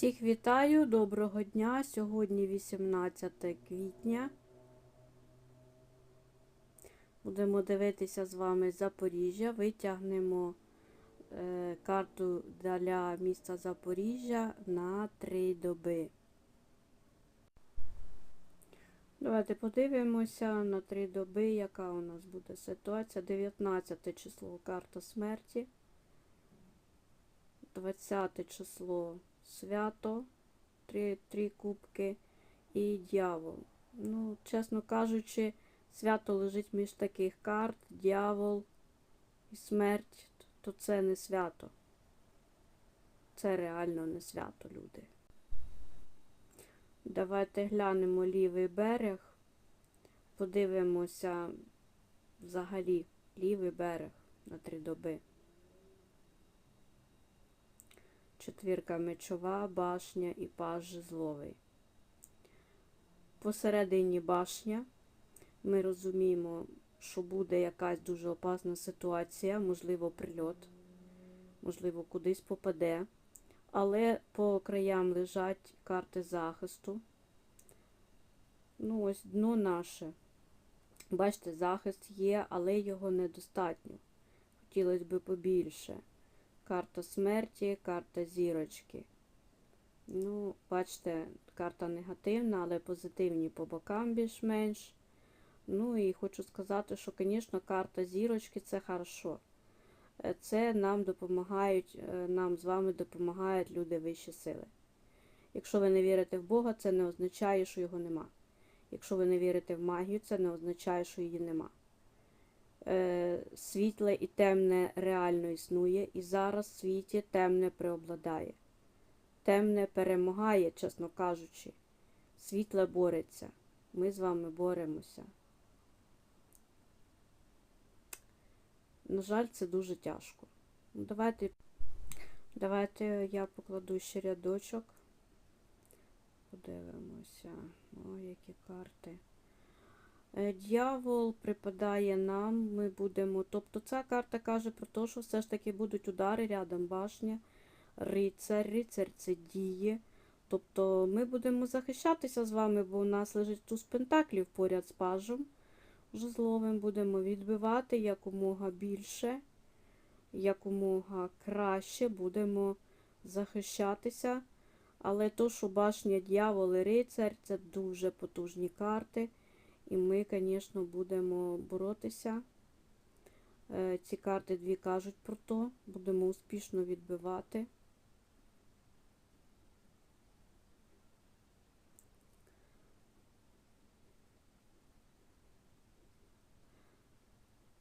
Всіх вітаю, доброго дня. Сьогодні 18 квітня. Будемо дивитися з вами Запоріжжя. Витягнемо е, карту для міста Запоріжжя на 3 доби. Давайте подивимося на 3 доби, яка у нас буде ситуація. 19 число карта смерті. 20 число свято, три, три кубки і дьявол. Ну, чесно кажучи, свято лежить між таких карт, дьявол і смерть, то це не свято. Це реально не свято, люди. Давайте глянемо лівий берег, подивимося взагалі лівий берег на три доби. Четвірка мечова, башня і паж жезловий. Посередині башня ми розуміємо, що буде якась дуже опасна ситуація, можливо, прильот, можливо, кудись попаде. Але по краям лежать карти захисту. Ну, ось дно наше. Бачите, захист є, але його недостатньо. Хотілося б побільше карта смерті, карта зірочки. Ну, бачите, карта негативна, але позитивні по бокам більш-менш. Ну і хочу сказати, що, звісно, карта зірочки це хорошо. Е, це нам допомагають, е, нам з вами допомагають люди вищі сили. Якщо ви не вірите в Бога, це не означає, що його нема. Якщо ви не вірите в магію, це не означає, що її нема. Е, світле і темне реально існує, і зараз в світі темне преобладає. Темне перемагає, чесно кажучи. Світле бореться. Ми з вами боремося. На жаль, це дуже тяжко. Ну, Давайте давайте я покладу ще рядочок. Подивимося. О, які карти. Е, дьявол припадає нам, ми будемо. Тобто ця карта каже про те, що все ж таки будуть удари рядом башня, рицар, рицар це діє. Тобто ми будемо захищатися з вами, бо у нас лежить туз пентаклів поряд з пажем. Жезловим будемо відбивати якомога більше, якомога краще будемо захищатися. Але то, що башня дьявол і рицар, це дуже потужні карти. І ми, звісно, будемо боротися. Е, ці карти дві кажуть про то. Будемо успішно відбивати.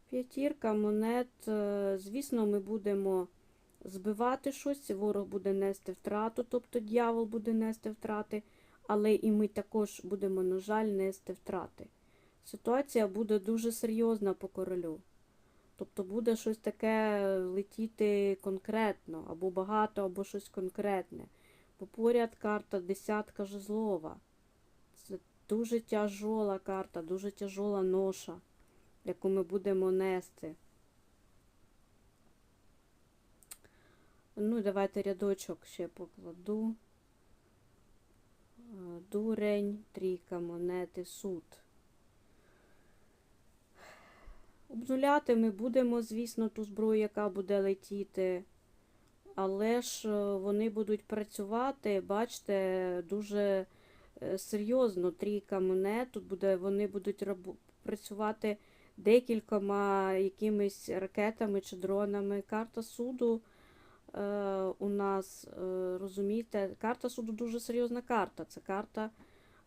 П'ятірка монет. Е, звісно, ми будемо збивати щось, ворог буде нести втрату, тобто дьявол буде нести втрати, але і ми також будемо, на жаль, нести втрати ситуація буде дуже серйозна по королю. Тобто буде щось таке летіти конкретно, або багато, або щось конкретне. Бо поряд карта десятка жезлова. Це дуже тяжола карта, дуже тяжола ноша, яку ми будемо нести. Ну, давайте рядочок ще покладу. Дурень, трійка монети, суд. Обнуляти ми будемо, звісно, ту зброю, яка буде летіти. Але ж е, вони будуть працювати, бачите, дуже е, серйозно. Трійка монет. Тут буде, вони будуть працювати декількома якимись ракетами чи дронами. Карта суду е, у нас, е, розумієте, карта суду дуже серйозна карта. Це карта,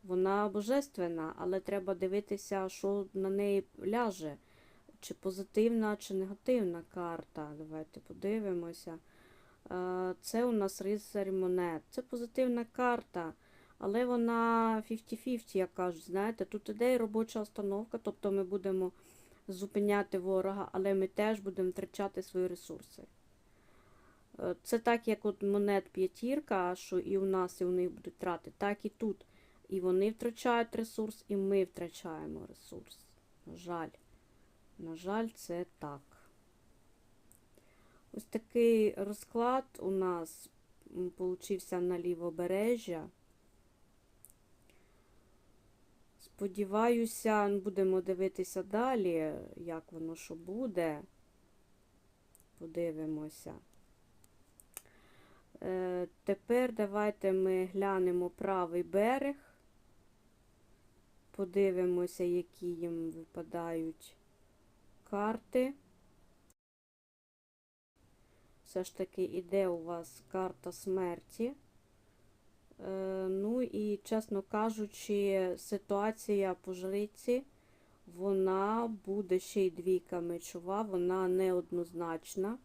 вона божественна, але треба дивитися, що на неї ляже чи позитивна, чи негативна карта. Давайте подивимося. Е, це у нас рицарь монет. Це позитивна карта, але вона 50-50, як кажуть. знаєте, Тут іде і робоча установка, тобто ми будемо зупиняти ворога, але ми теж будемо втрачати свої ресурси. Е, це так, як от монет п'ятірка, що і у нас, і у них будуть трати, так і тут. І вони втрачають ресурс, і ми втрачаємо ресурс. На жаль. На жаль, це так. Ось такий розклад у нас получився на лівобережжя. Сподіваюся, будемо дивитися далі, як воно що буде. Подивимося. Е, тепер давайте ми глянемо правий берег. Подивимося, які їм випадають карти. Все ж таки іде у вас карта смерті. Е, ну і, чесно кажучи, ситуація по жриці, вона буде ще й двійка мечова, вона неоднозначна.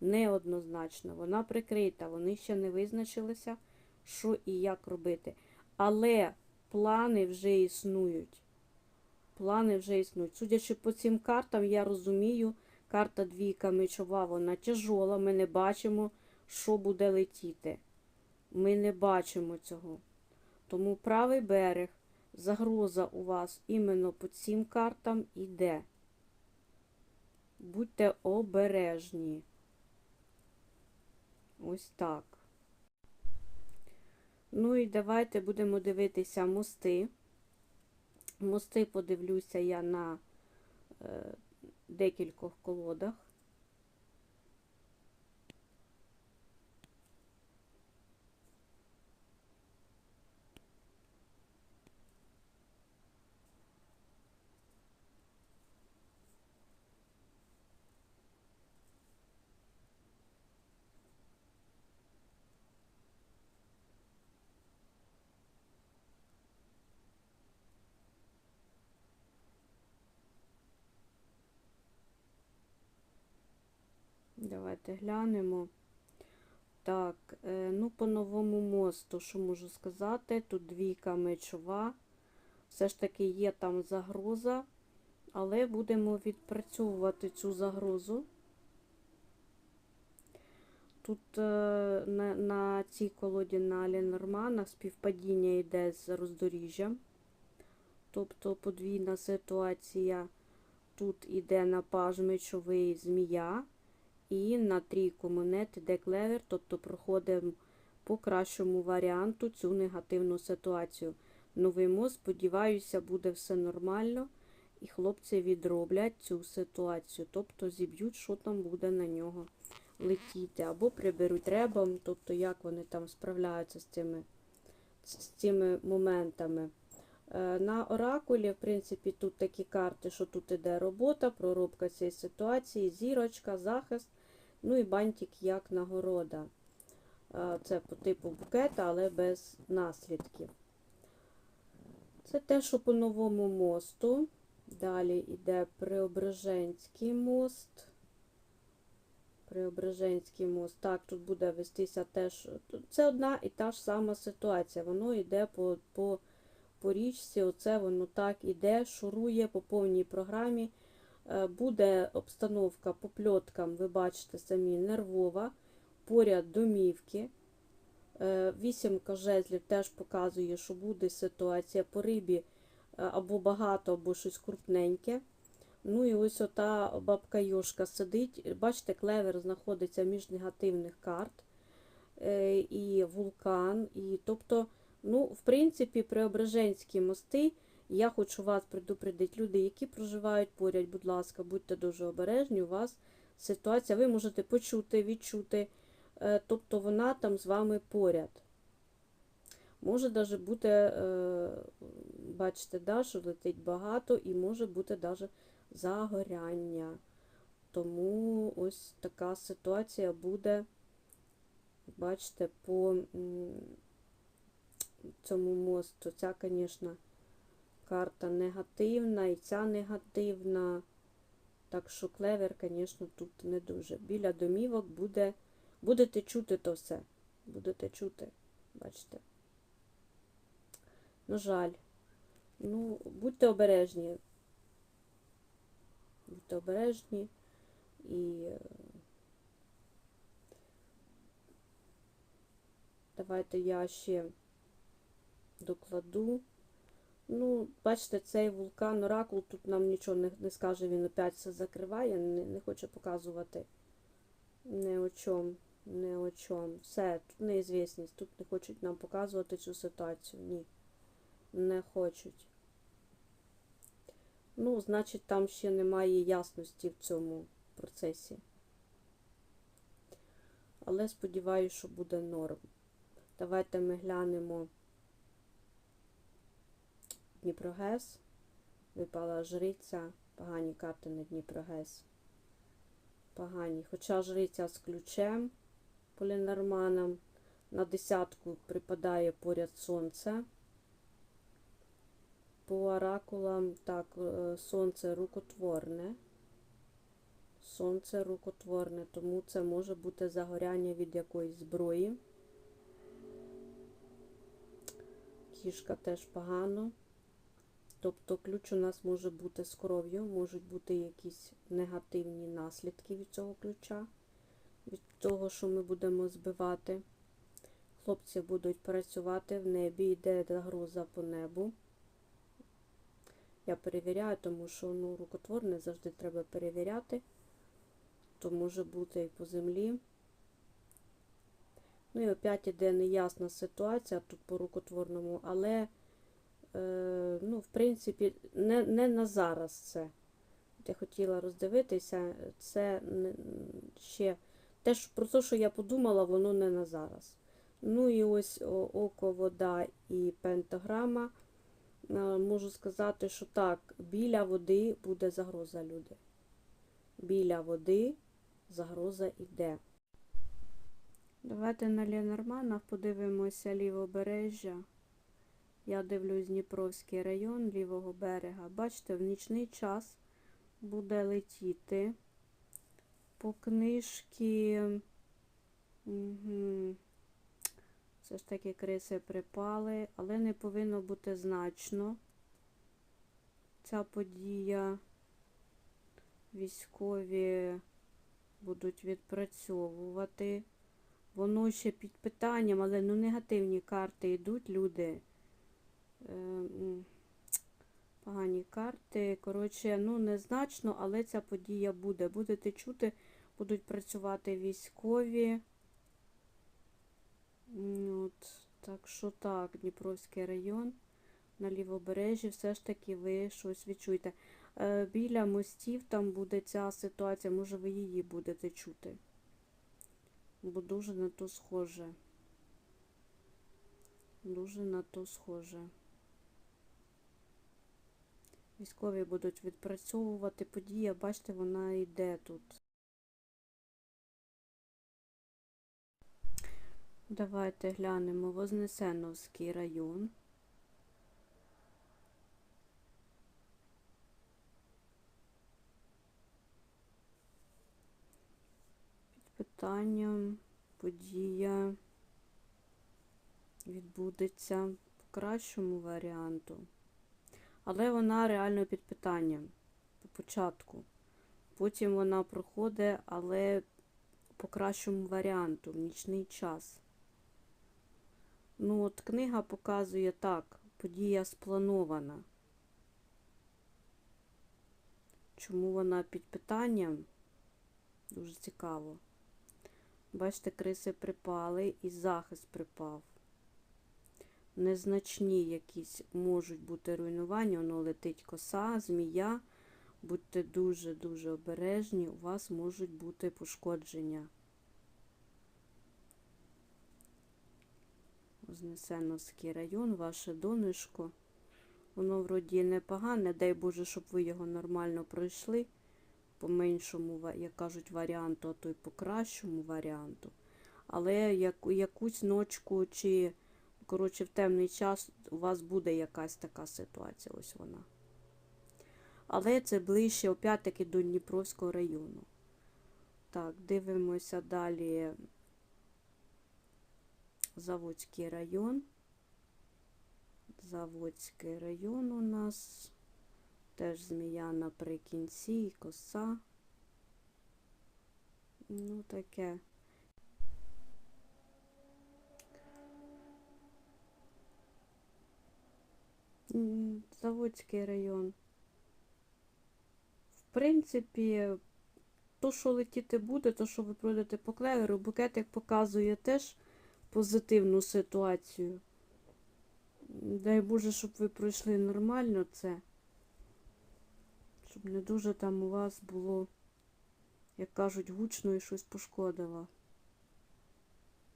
Неоднозначна, вона прикрита, вони ще не визначилися, що і як робити. Але плани вже існують. Плани вже існують. Судячи по цим картам, я розумію, карта двійка мечова, вона тяжола, ми не бачимо, що буде летіти. Ми не бачимо цього. Тому правий берег, загроза у вас іменно по цим картам іде. Будьте обережні. Ось так. Ну і давайте будемо дивитися мости. Мости подивлюся я на е, декількох колодах. Давайте глянемо. Так, е, ну по новому мосту, що можу сказати? Тут двійка мечова. Все ж таки є там загроза, але будемо відпрацьовувати цю загрозу. Тут е, на, на цій колоді на Ленормана співпадіння йде з роздоріжжям. Тобто подвійна ситуація. Тут іде на паж мечовий змія. І на трійку монет іде клевер, тобто проходимо по кращому варіанту цю негативну ситуацію. Новий мост, сподіваюся, буде все нормально, і хлопці відроблять цю ситуацію. Тобто зіб'ють, що там буде на нього летіти, або приберуть ребом, тобто як вони там справляються з цими, з цими моментами. Е, На оракулі, в принципі, тут такі карти, що тут іде робота, проробка цієї ситуації, зірочка, захист, ну і бантик як нагорода. Е, Це по типу букета, але без наслідків. Це те, що по новому мосту. Далі йде Преображенський мост. Преображенський мост. Так, тут буде вестися теж. Це одна і та ж сама ситуація. Воно йде по, по по річці, оце воно так іде, шурує по повній програмі. Е, Буде обстановка по пльоткам, ви бачите самі, нервова, поряд домівки. Е, Вісімка жезлів теж показує, що буде ситуація по рибі е, або багато, або щось крупненьке. Ну і ось ота бабка Йошка сидить. Бачите, клевер знаходиться між негативних карт. І вулкан. І, тобто, Ну, в принципі, Преображенські мости, я хочу вас предупредити, люди, які проживають поряд, будь ласка, будьте дуже обережні, у вас ситуація, ви можете почути, відчути, е, тобто вона там з вами поряд. Може навіть бути, е, бачите, да, що летить багато, і може бути навіть загоряння. Тому ось така ситуація буде, бачите, по цьому мосту. Ця, звісно, карта негативна і ця негативна. Так що клевер, звісно, тут не дуже. Біля домівок буде. Будете чути то все. Будете чути, бачите. На жаль. Ну, будьте обережні. Будьте обережні і давайте я ще докладу. Ну, бачите, цей вулкан Оракул тут нам нічого не, не скаже, він опять все закриває, не, не хоче показувати не о чому. Не о чому. Все, тут неізвісність. Тут не хочуть нам показувати цю ситуацію. Ні. Не хочуть. Ну, значить, там ще немає ясності в цьому процесі. Але сподіваюся, що буде норм. Давайте ми глянемо Дніпрогес. Випала жриця. Погані карти на Дніпрогес. Погані. Хоча жриця з ключем по Ленорманам. На десятку припадає поряд сонце. По оракулам, так, е, сонце рукотворне. Сонце рукотворне, тому це може бути загоряння від якоїсь зброї. Кішка теж погано. Тобто ключ у нас може бути з кров'ю, можуть бути якісь негативні наслідки від цього ключа, від того, що ми будемо збивати. Хлопці будуть працювати в небі, йде загроза по небу. Я перевіряю, тому що ну, рукотворне завжди треба перевіряти. То може бути і по землі. Ну і опять іде неясна ситуація тут по рукотворному, але, ну, в принципі, не, не на зараз це. Я хотіла роздивитися, це ще те, що, про те, що я подумала, воно не на зараз. Ну і ось око, вода і пентаграма. Е, Можу сказати, що так, біля води буде загроза, люди. Біля води загроза йде. Давайте на Ленорманах подивимося лівобережжя. Я дивлюсь Дніпровський район лівого берега. Бачите, в нічний час буде летіти по книжці. Угу. Все ж таки криси припали, але не повинно бути значно. Ця подія військові будуть відпрацьовувати. Воно ще під питанням, але ну негативні карти йдуть, люди. Е, м, Погані карти. Коротше, ну незначно, але ця подія буде. Будете чути, будуть працювати військові. От, так що так, Дніпровський район на лівобережжі, все ж таки ви щось відчуєте. Е, Біля мостів там буде ця ситуація, може ви її будете чути. Бо дуже на то схоже. Дуже на то схоже. Військові будуть відпрацьовувати подія, бачите, вона йде тут. Давайте глянемо Вознесеновський район. Під питанням подія відбудеться по кращому варіанту. Але вона реально під питанням по початку. Потім вона проходить, але по кращому варіанту в нічний час. Ну, от книга показує так, подія спланована. Чому вона під питанням? Дуже цікаво. Бачите, криси припали і захист припав. Незначні якісь можуть бути руйнування, воно летить коса, змія. Будьте дуже-дуже обережні, у вас можуть бути пошкодження. Вознесеновський район, ваше донышко. Воно вроді непогане, дай Боже, щоб ви його нормально пройшли. По меншому, як кажуть, варіанту, а то й по кращому варіанту. Але як, якусь ночку чи, коротше, в темний час у вас буде якась така ситуація. Ось вона. Але це ближче, опять-таки, до Дніпровського району. Так, дивимося далі. Заводський район. Заводський район у нас. Теж змія наприкінці і коса. Ну, таке. Заводський район. В принципі, то, що летіти буде, то, що ви пройдете по клеверу, букетик показує теж позитивну ситуацію. Дай Боже, щоб ви пройшли нормально це. Щоб не дуже там у вас було, як кажуть, гучно і щось пошкодило.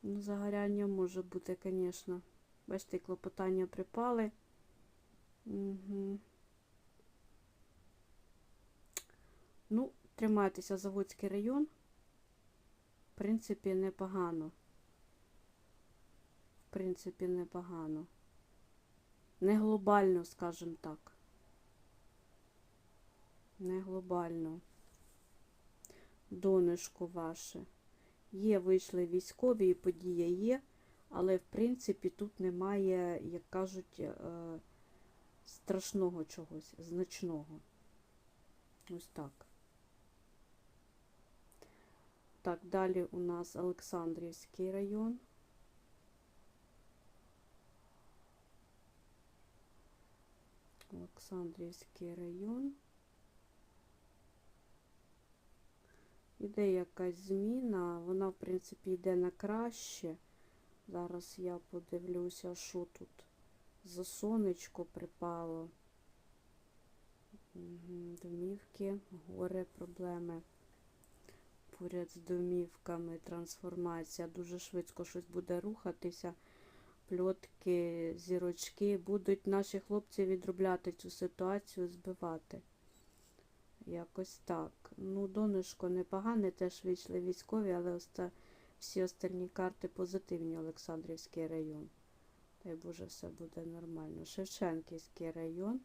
Ну, загоряння може бути, звісно. Бачите, клопотання припали. Угу. Ну, тримайтеся Заводський район. В принципі, непогано. В принципі, непогано. Не глобально, скажімо так. Не глобально. Донечко ваше. Є, вийшли військові і подія є, але в принципі тут немає, як кажуть, е, страшного чогось, значного. Ось так. Так, далі у нас Олександрівський район. Олександрівський район. Іде якась зміна, вона, в принципі, йде на краще. Зараз я подивлюся, що тут за сонечко припало. Домівки, горе, проблеми. Поряд з домівками, трансформація. Дуже швидко щось буде рухатися. Пльотки, зірочки. Будуть наші хлопці відробляти цю ситуацію, збивати. Якось так. Ну, донышко непогане, теж вийшли військові, але оста... всі остальні карти позитивні. Олександрівський район. Дай Боже, все буде нормально. Шевченківський район.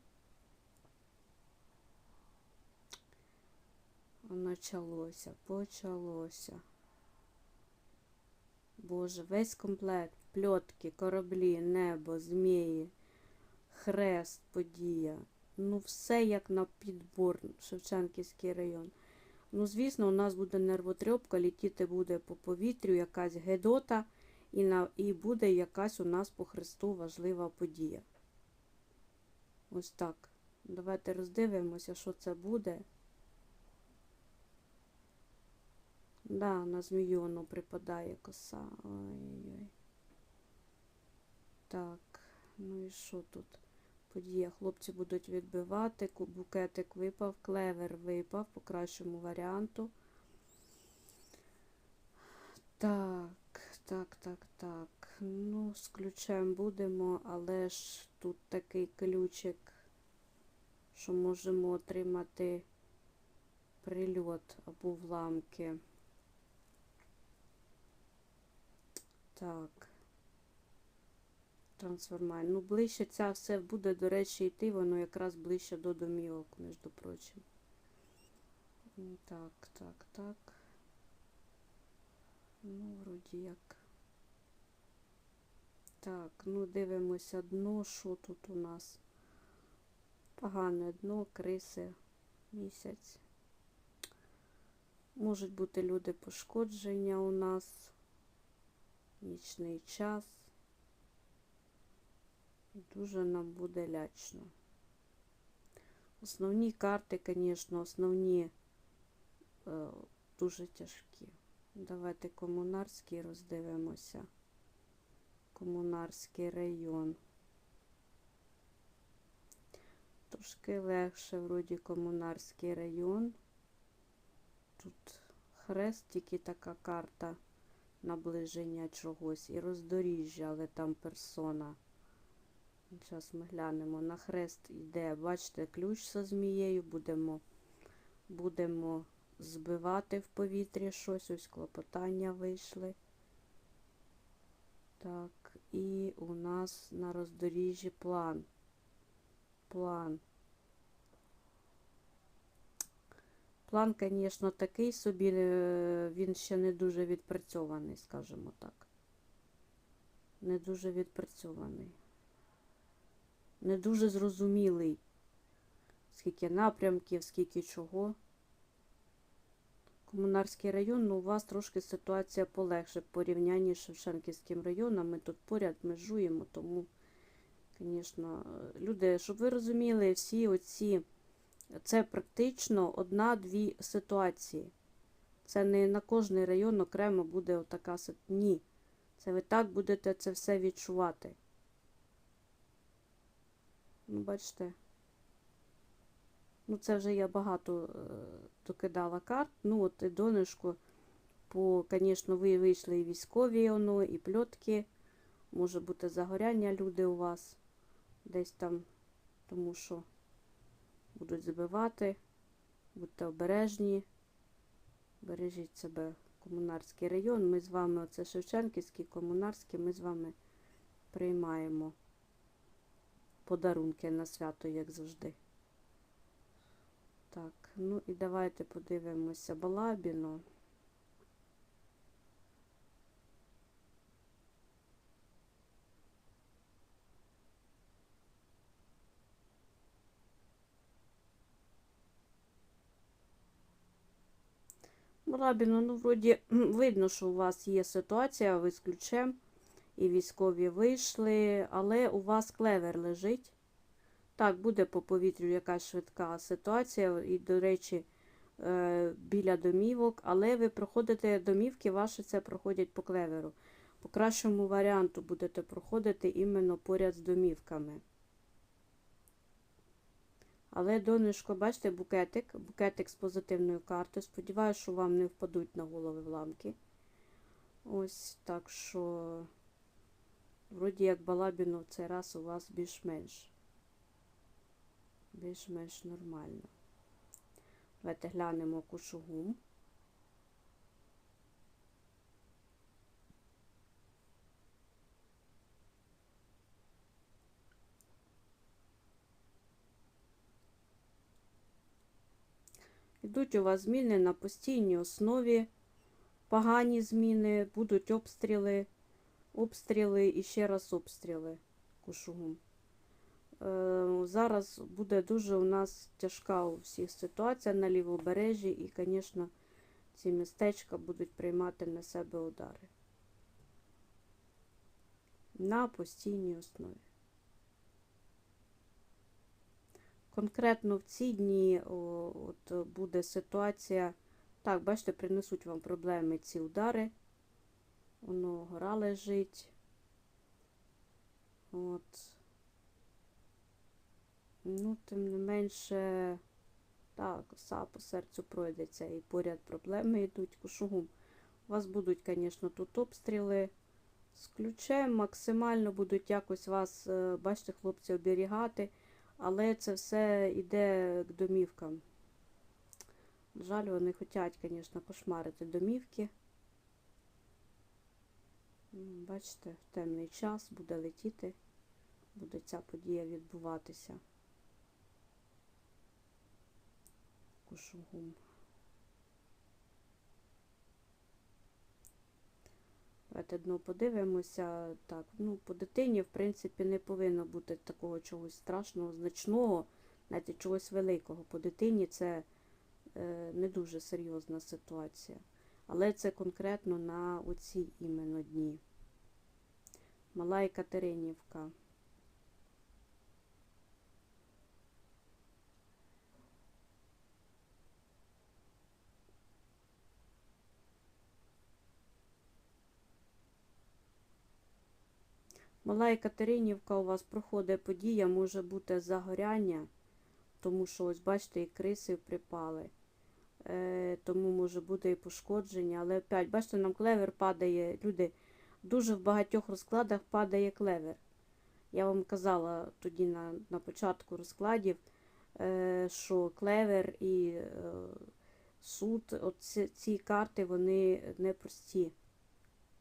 Почалося, почалося. Боже, весь комплект, пльотки, кораблі, небо, змії, хрест, подія. Ну, все як на підбор, Шевченківський район. Ну, звісно, у нас буде нервотрьопка, літіти буде по повітрю, якась гедота, і, на, і буде якась у нас по Христу важлива подія. Ось так. Давайте роздивимося, що це буде. Да, на змію воно припадає коса. Ой-ой-ой. Так, ну і що тут? Подія. Хлопці будуть відбивати. Букетик випав, клевер випав по кращому варіанту. Так, так, так, так. Ну, з ключем будемо, але ж тут такий ключик, що можемо отримати прильот або вламки. Так. Трансформація. Ну, ближче ця все буде, до речі, йти, воно якраз ближче до домівок, між прочим. Так, так, так. Ну, вроді як. Так, ну дивимося дно, що тут у нас. Погане дно, криси, місяць. Можуть бути люди пошкодження у нас. Нічний час. Дуже нам буде лячно. Основні карти, звісно, основні е, дуже тяжкі. Давайте комунарський роздивимося. Комунарський район. Трошки легше, вроді, комунарський район. Тут хрест, тільки така карта наближення чогось і роздоріжжя, але там персона. Зараз ми глянемо. На хрест йде, бачите, ключ зі змією. Будемо, будемо збивати в повітрі щось. Ось клопотання вийшли. Так, і у нас на роздоріжжі план. План. План, звісно, такий собі, е, він ще не дуже відпрацьований, скажімо так. Не дуже відпрацьований. Не дуже зрозумілий, скільки напрямків, скільки чого. Комунарський район, ну у вас трошки ситуація полегше в порівнянні з Шевченківським районом. Ми тут поряд межуємо, тому, звісно, люди, щоб ви розуміли, всі оці, це практично одна-дві ситуації. Це не на кожний район окремо буде отака сит- Ні. Це ви так будете це все відчувати. Ну, бачите. Ну, це вже я багато е, докидала карт. Ну, от і донышко, по, звісно, ви вийшли і військові, воно, і пльотки. Може бути загоряння люди у вас десь там, тому що будуть збивати. Будьте обережні. Бережіть себе. Комунарський район. Ми з вами, оце Шевченківський, комунарський, ми з вами приймаємо подарунки на свято, як завжди. Ну і давайте подивимося Балабіно. Балабіно, ну, вроді, видно, що у вас є ситуація, ви з ключем, і військові вийшли, але у вас клевер лежить. Так, буде по повітрю якась швидка ситуація, і, до речі, е, біля домівок, але ви проходите домівки, ваші це проходять по клеверу. По кращому варіанту будете проходити іменно поряд з домівками. Але донышко, бачите, букетик, букетик з позитивною картою. Сподіваюся, що вам не впадуть на голови вламки. Ось так що, вроді як балабіно цей раз у вас більш-менш. Більш-менш нормально. Давайте глянемо кушугум. Йдуть у вас зміни на постійній основі, погані зміни, будуть обстріли, обстріли і ще раз обстріли кушугум. Е, Зараз буде дуже у нас тяжка у всіх ситуація на лівобережжі і, звісно, ці містечка будуть приймати на себе удари. На постійній основі. Конкретно в ці дні от буде ситуація. Так, бачите, принесуть вам проблеми ці удари. Воно гора лежить. От. Ну, тим не менше, так, коса по серцю пройдеться і поряд проблеми йдуть. Кушугум. У вас будуть, звісно, тут обстріли з ключем, максимально будуть якось вас, е, бачите, хлопці, оберігати. Але це все йде к домівкам. Жаль, вони хочуть, звісно, кошмарити домівки. Бачите, в темний час буде летіти, буде ця подія відбуватися. Кушугум. Давайте дно подивимося. Так, ну, по дитині, в принципі, не повинно бути такого чогось страшного, значного, навіть чогось великого. По дитині це е, не дуже серйозна ситуація. Але це конкретно на оці іменно дні. Мала Екатеринівка. Мала Екатеринівка у вас проходить подія, може бути загоряння, тому що, ось бачите, і криси припали. Е, тому може бути і пошкодження. Але опять, бачите, нам клевер падає. Люди, дуже в багатьох розкладах падає клевер. Я вам казала тоді на, на початку розкладів, е, що клевер і е, суд, от ці, ці карти, вони непрості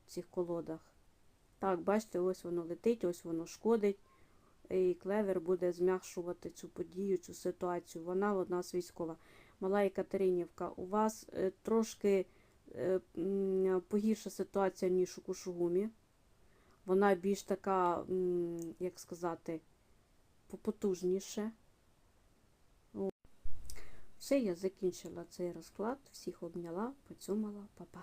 в цих колодах. Так, бачите, ось воно летить, ось воно шкодить. І клевер буде зм'якшувати цю подію, цю ситуацію. Вона у нас військова. Мала Екатеринівка, у вас е, трошки е, погірша ситуація, ніж у Кушугумі. Вона більш така, як сказати, попотужніше. О. Все, я закінчила цей розклад. Всіх обняла, поцьомала, па-па.